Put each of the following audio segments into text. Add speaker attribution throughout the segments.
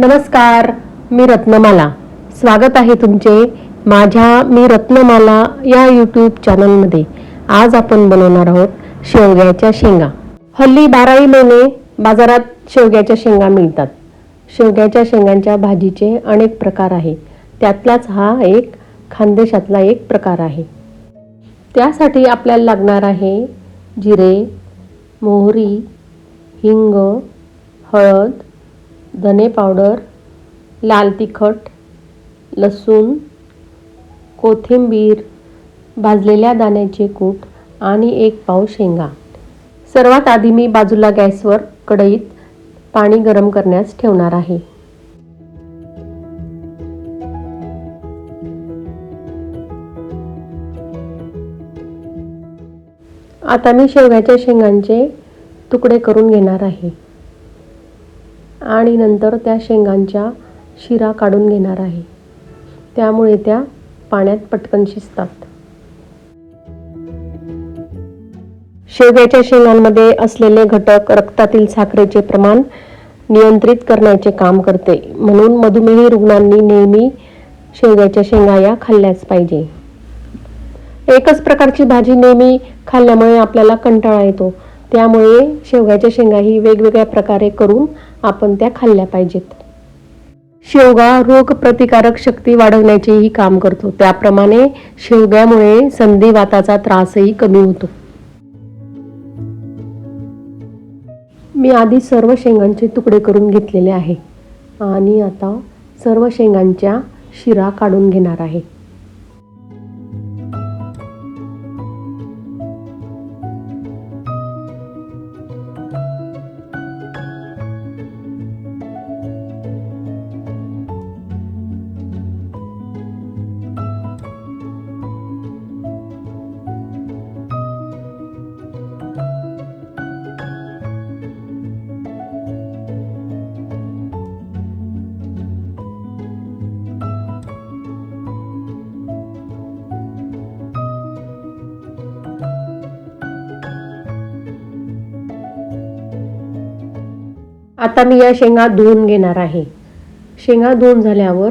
Speaker 1: नमस्कार मी रत्नमाला. स्वागत आहे तुमचे माझ्या मी रत्नमाला या यूट्यूब चॅनलमध्ये आज आपण बनवणार आहोत शेवग्याच्या शेंगा. हल्ली बाराही महिने बाजारात शेवग्याच्या शेंगा मिळतात. शेवग्याच्या शेंगांच्या भाजीचे अनेक प्रकार आहे. त्यातलाच हा एक खानदेशातला एक प्रकार आहे. त्यासाठी आपल्याला लागणार आहे जिरे मोहरी हिंग हळद धने पावडर लाल तिखट लसूण कोथिंबीर भाजलेल्या दाण्याचे कूट आणि एक पाव शेंगा. सर्वात आधी मी बाजूला गॅसवर कढईत पाणी गरम करण्यास ठेवणार आहे. आता मी शेवग्याच्या शेंगांचे तुकडे करून घेणार आहे. आणि नंतर त्या शेंगांच्या शिरा काढून घेणार आहे. त्यामुळे त्या पाण्यात पटकन शिजतात. शेवग्याच्या शेंगांमध्ये असलेले घटक रक्तातील साखरेचे प्रमाण नियंत्रित करण्याचे काम करते. म्हणून मधुमेही रुग्णांनी नेहमी शेवग्याच्या शेंगा या खाल्ल्याच पाहिजे. एकच प्रकारची भाजी नेहमी खाल्ल्यामुळे आपल्याला कंटाळा येतो. त्यामुळे शेवग्याच्या शेंगा ही वेगवेगळ्या प्रकारे करून आपण त्या खाल्ल्या पाहिजेत. शेवगा रोग प्रतिकारक शक्ती वाढवण्याचेही काम करतो. त्याप्रमाणे शेवग्यामुळे संधिवाताचा त्रासही कमी होतो. मी आधी सर्व शेंगांचे तुकडे करून घेतलेले आहे. आणि आता सर्व शेंगांच्या शिरा काढून घेणार आहे. आता मी या शेंगा धुवून घेणार आहे. शेंगा धुवून झाल्यावर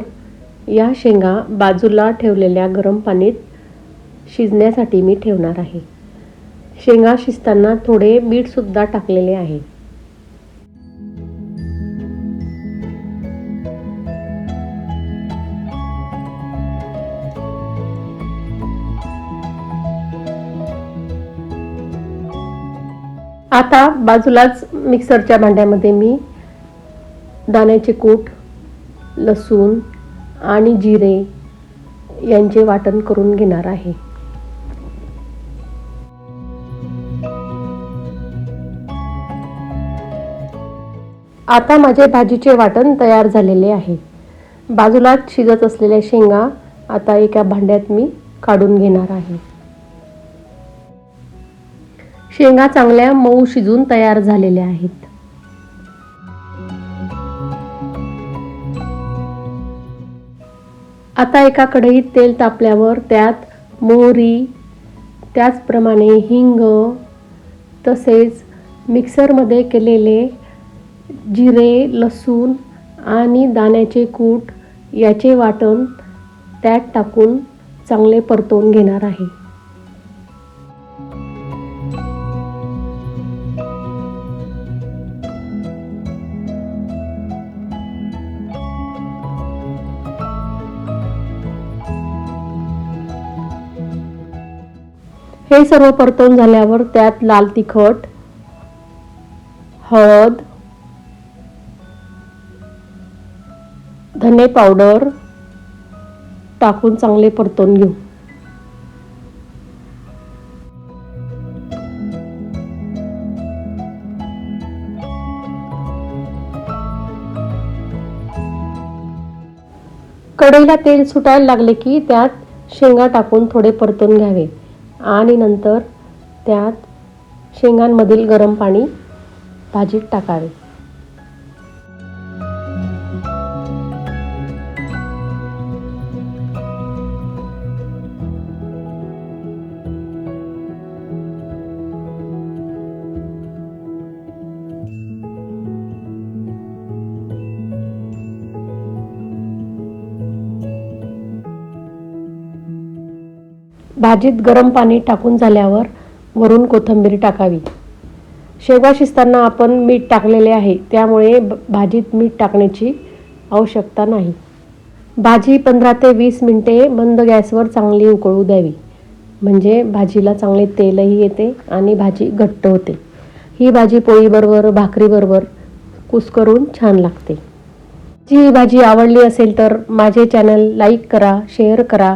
Speaker 1: या शेंगा बाजूला ठेवलेल्या गरम पाण्यात शिजण्यासाठी मी ठेवणार आहे. शेंगा शिजताना थोडे मीठसुद्धा टाकलेले आहे. आता बाजूलाच मिक्सरच्या भांड्यामध्ये मी दाण्याचे कूट लसूण आणि जिरे यांचे वाटण करून घेणार आहे. आता माझे भाजीचे वाटण तयार झालेले आहे. बाजूलाच शिजत असलेल्या शेंगा आता एका भांड्यात मी काढून घेणार आहे. शेंगा चांगल्या मऊ शिजून तयार झालेल्या आहेत. आता एका कढईत तेल तापल्यावर त्यात मोहरी त्याचप्रमाणे हिंग तसेच मिक्सरमध्ये केलेले जिरे लसूण आणि दाण्याचे कूट याचे वाटण त्यात टाकून चांगले परतवून घेणार आहे. हे सर्व परतवून झाल्यावर त्यात लाल तिखट हळद धने पावडर टाकून चांगले परतवून घेऊ. कढईला तेल सुटायला लागले की त्यात शेंगा टाकून थोडे परतून घ्यावे. आणि नंतर त्यात शेंगांमधील गरम पाणी भाजीत टाकावे. भाजीत गरम पाणी टाकून झाल्यावर वरून कोथिंबीर टाकावी. शेवगा शिजताना आपण मीठ टाकलेले आहे त्यामुळे भाजीत मीठ टाकण्याची आवश्यकता नाही. भाजी पंधरा ते वीस मिनटे मंद गॅसवर चांगली उकळू द्यावी. म्हणजे भाजीला चांगले तेलही येते आणि भाजी घट्ट होते. ही भाजी पोळीबरोबर भाकरीबरोबर कुस्करून छान लागते. जी ही भाजी आवडली असेल तर माझे चॅनल लाईक करा शेअर करा